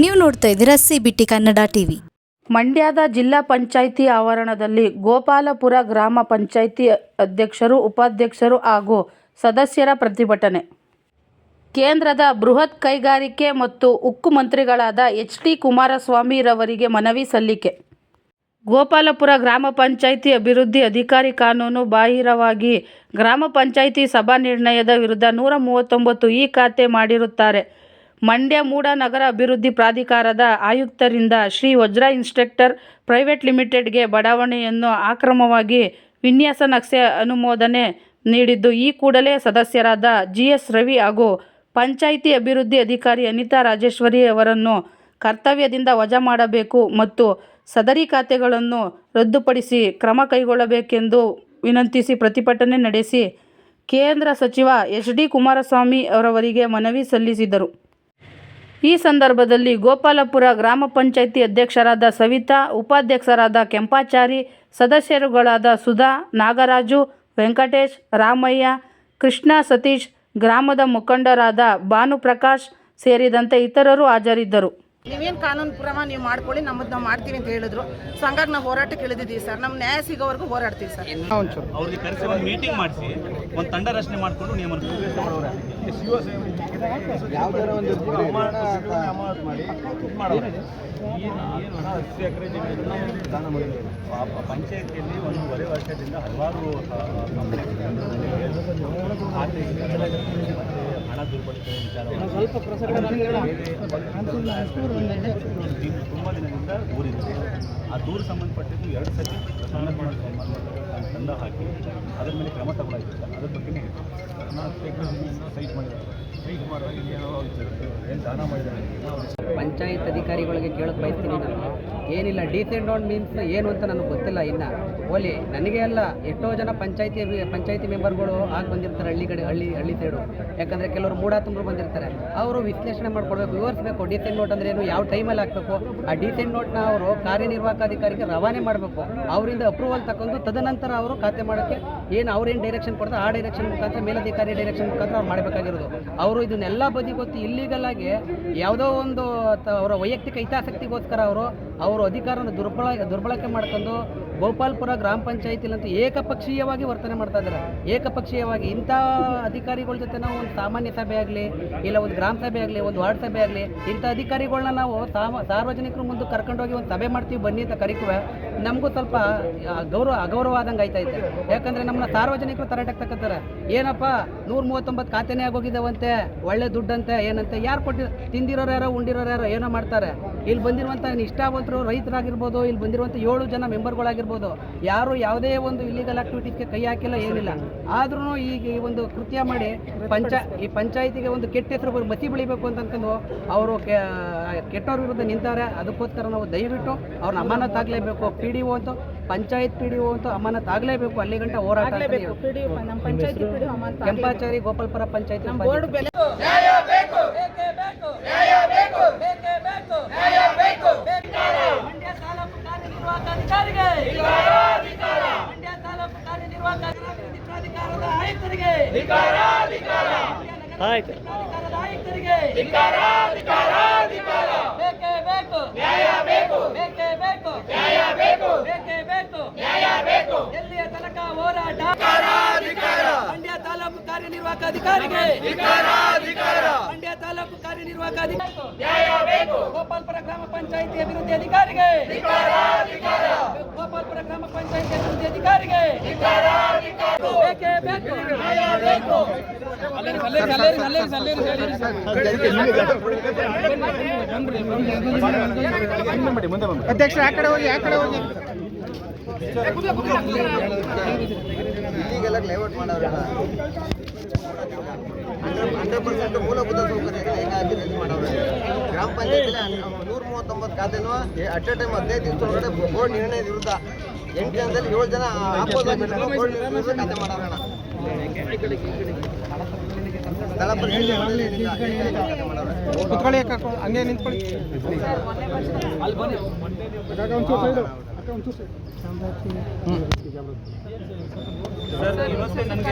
ನೀವು ನೋಡ್ತಾ ಇದ್ದೀರಾ ಸಿ ಬಿ ಕನ್ನಡ ಟಿವಿ. ಮಂಡ್ಯದ ಜಿಲ್ಲಾ ಪಂಚಾಯಿತಿ ಆವರಣದಲ್ಲಿ ಗೋಪಾಲಪುರ ಗ್ರಾಮ ಪಂಚಾಯಿತಿ ಅಧ್ಯಕ್ಷರು, ಉಪಾಧ್ಯಕ್ಷರು ಹಾಗೂ ಸದಸ್ಯರ ಪ್ರತಿಭಟನೆ. ಕೇಂದ್ರದ ಬೃಹತ್ ಕೈಗಾರಿಕೆ ಮತ್ತು ಉಕ್ಕು ಮಂತ್ರಿಗಳಾದ ಎಚ್ ಡಿ ಕುಮಾರಸ್ವಾಮಿರವರಿಗೆ ಮನವಿ ಸಲ್ಲಿಕೆ. ಗೋಪಾಲಪುರ ಗ್ರಾಮ ಪಂಚಾಯಿತಿ ಅಭಿವೃದ್ಧಿ ಅಧಿಕಾರಿ ಕಾನೂನು ಬಾಹಿರವಾಗಿ ಗ್ರಾಮ ಪಂಚಾಯಿತಿ ಸಭಾ ನಿರ್ಣಯದ ವಿರುದ್ಧ ನೂರ ಮೂವತ್ತೊಂಬತ್ತು ಇ ಖಾತೆ ಮಾಡಿರುತ್ತಾರೆ. ಮಂಡ್ಯ ಮೂಡ ನಗರ ಅಭಿವೃದ್ಧಿ ಪ್ರಾಧಿಕಾರದ ಆಯುಕ್ತರಿಂದ ಶ್ರೀ ವಜ್ರ ಇನ್ಸ್ಟ್ರಕ್ಟರ್ ಪ್ರೈವೇಟ್ ಲಿಮಿಟೆಡ್ಗೆ ಬಡಾವಣೆಯನ್ನು ಅಕ್ರಮವಾಗಿ ವಿನ್ಯಾಸ ನಕ್ಷೆ ಅನುಮೋದನೆ ನೀಡಿದ್ದು, ಈ ಕೂಡಲೇ ಸದಸ್ಯರಾದ ಜಿ ಎಸ್ ರವಿ ಹಾಗೂ ಪಂಚಾಯಿತಿ ಅಭಿವೃದ್ಧಿ ಅಧಿಕಾರಿ ಅನಿತಾ ರಾಜೇಶ್ವರಿ ಅವರನ್ನು ಕರ್ತವ್ಯದಿಂದ ವಜಾ ಮಾಡಬೇಕು ಮತ್ತು ಸದರಿ ಖಾತೆಗಳನ್ನು ರದ್ದುಪಡಿಸಿ ಕ್ರಮ ಕೈಗೊಳ್ಳಬೇಕೆಂದು ವಿನಂತಿಸಿ ಪ್ರತಿಭಟನೆ ನಡೆಸಿ ಕೇಂದ್ರ ಸಚಿವ ಎಚ್ ಡಿ ಕುಮಾರಸ್ವಾಮಿ ಅವರವರಿಗೆ ಮನವಿ ಸಲ್ಲಿಸಿದರು. ಈ ಸಂದರ್ಭದಲ್ಲಿ ಗೋಪಾಲಪುರ ಗ್ರಾಮ ಪಂಚಾಯಿತಿ ಅಧ್ಯಕ್ಷರಾದ ಸವಿತಾ, ಉಪಾಧ್ಯಕ್ಷರಾದ ಕೆಂಪಾಚಾರಿ, ಸದಸ್ಯರುಗಳಾದ ಸುಧಾ, ನಾಗರಾಜು, ವೆಂಕಟೇಶ್, ರಾಮಯ್ಯ, ಕೃಷ್ಣ ಸತೀಶ್, ಗ್ರಾಮದ ಮುಖಂಡರಾದ ಭಾನುಪ್ರಕಾಶ್ ಸೇರಿದಂತೆ ಇತರರು ಹಾಜರಿದ್ದರು. ನೀವೇನು ಕಾನೂನು ಕ್ರಮ ನೀವು ಮಾಡ್ಕೊಳ್ಳಿ ನಮ್ಮದು ನಾವು ಮಾಡ್ತೀವಿ ಅಂತ ಹೇಳಿದ್ರು. ಸೊ ಹಂಗಾಗಿ ನಾವು ಹೋರಾಟಕ್ಕೆ ಇಳಿದಿದ್ದೀವಿ ಸರ್. ನಮ್ಮ ನ್ಯಾಯ ಸಿಗೋವರೆಗೂ ಹೋರಾಡ್ತೀವಿ ಸರ್. ಅವ್ರಿಗೆ ಕರೆಸಿ ಒಂದು ಮೀಟಿಂಗ್ ಮಾಡಿಸಿ ಒಂದು ತಂಡ ರಚನೆ ಮಾಡಿಕೊಂಡು ನಿಯಮ ಪಂಚಾಯತಿಯಲ್ಲಿ ಒಂದೂವರೆ ವರ್ಷದಿಂದ ಹಲವಾರು ಹಣ ದುರ್ಬಳಕೆ ವಿಚಾರವಾಗಿ ಸ್ವಲ್ಪ ತುಂಬ ದಿನದಿಂದ ದೂರಿದೆ. ಆ ದೂರು ಸಂಬಂಧಪಟ್ಟಿದ್ದು ಎರಡು ಸತಿ ಪ್ರಸನ್ನ ತಂಡ ಹಾಕಿ ಅದರ ಮೇಲೆ ಕ್ರಮ ತಗೊಳ್ಳಾಯ್ತು ಅದ್ರ ಬಗ್ಗೆನೇ ಸೈಟ್ ಮಾಡಿದ್ದಾರೆ. ಸೈಟ್ ಮಾಡುವಾಗ ಏನೋ ಏನು ದಾನ ಮಾಡಿದ್ದಾರೆ ಪಂಚಾಯತ್ ಅಧಿಕಾರಿಗಳಿಗೆ ಕೇಳಕ್ಕೆ ಬಯಸ್ತೀನಿ ನಾನು. ಏನಿಲ್ಲ ಡಿಸೆಂಡ್ ಆನ್ ಮೀನ್ಸ್ ಏನು ಅಂತ ನನಗೆ ಗೊತ್ತಿಲ್ಲ ಇನ್ನು. ಓಲಿ, ನನಗೆ ಅಲ್ಲ, ಎಷ್ಟೋ ಜನ ಪಂಚಾಯತಿ ಪಂಚಾಯತಿ ಮೆಂಬರ್ಗಳು ಆಗಿ ಬಂದಿರ್ತಾರೆ ಹಳ್ಳಿ ಕಡೆ, ಹಳ್ಳಿ ಹಳ್ಳಿ ಸೈಡು ಯಾಕಂದರೆ ಕೆಲವರು ಮೂಡ ತುಂಬರು ಬಂದಿರ್ತಾರೆ. ಅವರು ವಿಶ್ಲೇಷಣೆ ಮಾಡ್ಕೊಡ್ಬೇಕು, ವಿವರಿಸಬೇಕು. ಡಿಸೆಂಟ್ ನೋಟ್ ಅಂದ್ರೆ ಏನು, ಯಾವ ಟೈಮಲ್ಲಿ ಹಾಕಬೇಕು? ಆ ಡಿಸೆಂಟ್ ನೋಟ್ನ ಅವರು ಕಾರ್ಯನಿರ್ವಾಹಕ ಅಧಿಕಾರಿಗೆ ರವಾನೆ ಮಾಡಬೇಕು. ಅವರಿಂದ ಅಪ್ರೂವಲ್ ತಗೊಂಡು ತದನಂತರ ಅವರು ಖಾತೆ ಮಾಡೋಕ್ಕೆ ಏನು ಅವ್ರೇನು ಡೈರೆಕ್ಷನ್ ಕೊಡ್ತಾರೆ ಆ ಡೈರೆಕ್ಷನ್ ಮುಖಾಂತರ ಮೇಲಧಿಕಾರಿ ಡೈರೆಕ್ಷನ್ ಮುಖಾಂತರ ಅವ್ರು ಮಾಡಬೇಕಾಗಿರೋದು. ಅವರು ಇದನ್ನೆಲ್ಲ ಬದಿ ಗೊತ್ತು ಇಲ್ಲಿಗಲ್ ಆಗಿ ಯಾವುದೋ ಒಂದು ಅವರ ವೈಯಕ್ತಿಕ ಹಿತಾಸಕ್ತಿಗೋಸ್ಕರ ಅವರು ಅವರು ಅಧಿಕಾರವನ್ನು ದುರ್ಬಳ, ದುರ್ಬಳಕೆ ಮಾಡ್ಕೊಂಡು ಗೋಪಾಲ್ಪುರ ಗ್ರಾಮ ಪಂಚಾಯತಿಲಂತೂ ಏಕಪಕ್ಷೀಯವಾಗಿ ವರ್ತನೆ ಮಾಡ್ತಾ ಇದ್ದಾರೆ. ಏಕಪಕ್ಷೀಯವಾಗಿ ಇಂಥ ಅಧಿಕಾರಿಗಳ ಜೊತೆ ನಾವು ಒಂದು ಸಾಮಾನ್ಯ ಸಭೆ ಆಗಲಿ, ಇಲ್ಲ ಒಂದು ಗ್ರಾಮ ಸಭೆ ಆಗಲಿ, ಒಂದು ವಾರ್ಡ್ ಸಭೆ ಆಗಲಿ, ಇಂಥ ಅಧಿಕಾರಿಗಳನ್ನ ನಾವು ಸಾರ್ವಜನಿಕರ ಮುಂದೆ ಕರ್ಕೊಂಡೋಗಿ ಒಂದು ಸಭೆ ಮಾಡ್ತೀವಿ ಬನ್ನಿ ಅಂತ ಕರಿಕುವೆ ನಮಗೂ ಸ್ವಲ್ಪ ಗೌರವ ಅಗೌರವ ಆದಂಗೆ ಇದೆ. ಯಾಕಂದರೆ ನಮ್ಮನ್ನ ಸಾರ್ವಜನಿಕರು ತರಾಟಕ್ಕೆ ತಕ್ಕಂತಾರೆ ಏನಪ್ಪ ನೂರ ಮೂವತ್ತೊಂಬತ್ತು ಖಾತೆನೇ ಆಗೋಗಿದ್ದಾವಂತೆ, ಒಳ್ಳೆ ದುಡ್ಡಂತೆ, ಏನಂತೆ, ಯಾರು ಕೊಟ್ಟಿ, ತಿಂದಿರೋರು ಯಾರೋ, ಉಂಡಿರೋರು ಯಾರೋ, ಏನೋ ಮಾಡ್ತಾರೆ. ಇಲ್ಲಿ ಬಂದಿರುವಂಥ ಇಷ್ಟಾವಂತರು ರೈತರಾಗಿರ್ಬೋದು, ಇಲ್ಲಿ ಬಂದಿರುವಂಥ ಏಳು ಜನ ಮೆಂಬರ್ಗಳಾಗಿರ್ಬೋದು, ಯಾರು ಯಾವುದೇ ಒಂದು ಇಲ್ಲಿಗಲ್ ಆಕ್ಟಿವಿಟೀಸ್ಗೆ ಕೈ ಹಾಕಿಲ್ಲ, ಏನಿಲ್ಲ. ಆದ್ರೂ ಈಗ ಈ ಒಂದು ಕೃತ್ಯ ಮಾಡಿ ಪಂಚ, ಈ ಪಂಚಾಯಿತಿಗೆ ಒಂದು ಕೆಟ್ಟ ಹೆಸರು ಮತಿ ಬೆಳಿಬೇಕು ಅಂತಂದು ಅವರು ಕೆಟ್ಟವ್ರ ವಿರುದ್ಧ ನಿಂತಾರೆ. ಅದಕ್ಕೋಸ್ಕರ ನಾವು ದಯವಿಟ್ಟು ಅವ್ರನ್ನ ಅಮಾನತ್ ಆಗಲೇಬೇಕು ಪಿ ಡಿ ಒ ಅಂತೂ ಪಂಚಾಯತ್ ಪಿ ಡಿ ಒ ಅಂತೂ ಅಮಾನತ್ ಆಗಲೇಬೇಕು ಅಲ್ಲಿ ಗಂಟ ಹೋರಾಟ ಕೆಂಪಾಚಾರಿ ಗೋಪಾಲ್ಪುರ ಪಂಚಾಯತ್ ಆಯ್ತು. ಬೇಕು ಬೇಕು ಕಾರ್ಯನಿರ್ವಾಹಕ ಅಧಿಕಾರಿಗೆ ಮಂಡ್ಯ ತಾಲೂಕು ಕಾರ್ಯನಿರ್ವಾಹಕ ಪ್ರಾಧಿಕಾರದ ಆಯುಕ್ತರಿಗೆ ಮಂಡ್ಯ ನಗರ ಆಯುಕ್ತರಿಗೆ ಬೇಕೇ ಬೇಕು ನ್ಯಾಯ ಬೇಕು ಬೇಕೇ ಬೇಕು ನ್ಯಾಯ ಬೇಕು ಬೇಕೇ ಬೇಕು ನ್ಯಾಯ ಬೇಕು ಎಲ್ಲಿಯ ತನಕ ಹೋರಾಟ ಮಂಡ್ಯ ತಾಲೂಕು ಕಾರ್ಯನಿರ್ವಾಹಕ ಅಧಿಕಾರಿಗೆ. ಮಂಡ್ಯ ತಾಲೂಕು ಕಾರ್ಯನಿರ್ವಾಹಕ ಅಧಿಕಾರಿ. ನ್ಯಾಯ ಬೇಕು. ಗೋಪಾಲ್ಪುರ ಗ್ರಾಮ ಪಂಚಾಯಿತಿ ಅಭಿವೃದ್ಧಿ ಅಧಿಕಾರಿಗೆ. ಗೋಪಾಲ್ಪುರ ಗ್ರಾಮ ಪಂಚಾಯಿತಿ ಅಭಿವೃದ್ಧಿ ಅಧಿಕಾರಿಗೆ. ಬೇಕೇ ಬೇಕು ಕಡೆ ಹೋಗಿ ಇಲ್ಲಿಗೆಲ್ಲ ಲೇಔಟ್ ಮಾಡೋರಲ್ಲ. ಹಂಡ್ರೆಡ್ ಪರ್ಸೆಂಟ್ ಮೂಲಭೂತ ಸೌಕರ್ಯಗಳು ಹೇಗಾಗಿ ರೆಡಿ ಮಾಡೋರು. ಗ್ರಾಮ ಪಂಚಾಯತಿಲಿ ನೂರ ಮೂವತ್ತೊಂಬತ್ತು ಖಾತೆನೂ ಅಟ್ ಎ ಟೈಮ್ ಹದಿನೈದು ದಿವಸದೊಳಗಡೆ ಬೋರ್ಡ್ ನಿರ್ಣಯದ ವಿರುದ್ಧ ಎಂಟು ಜನದಲ್ಲಿ ಏಳು ಜನ ಆಪೋಸ್ ಬೋರ್ಡ್ ವಿರುದ್ಧ ಖಾತೆ ಮಾಡೋಣ ಸ್ಥಳ ಹಂಗೆ ನಿಂತ್ಕೊಳ್ಳಿ. ನನಗೆ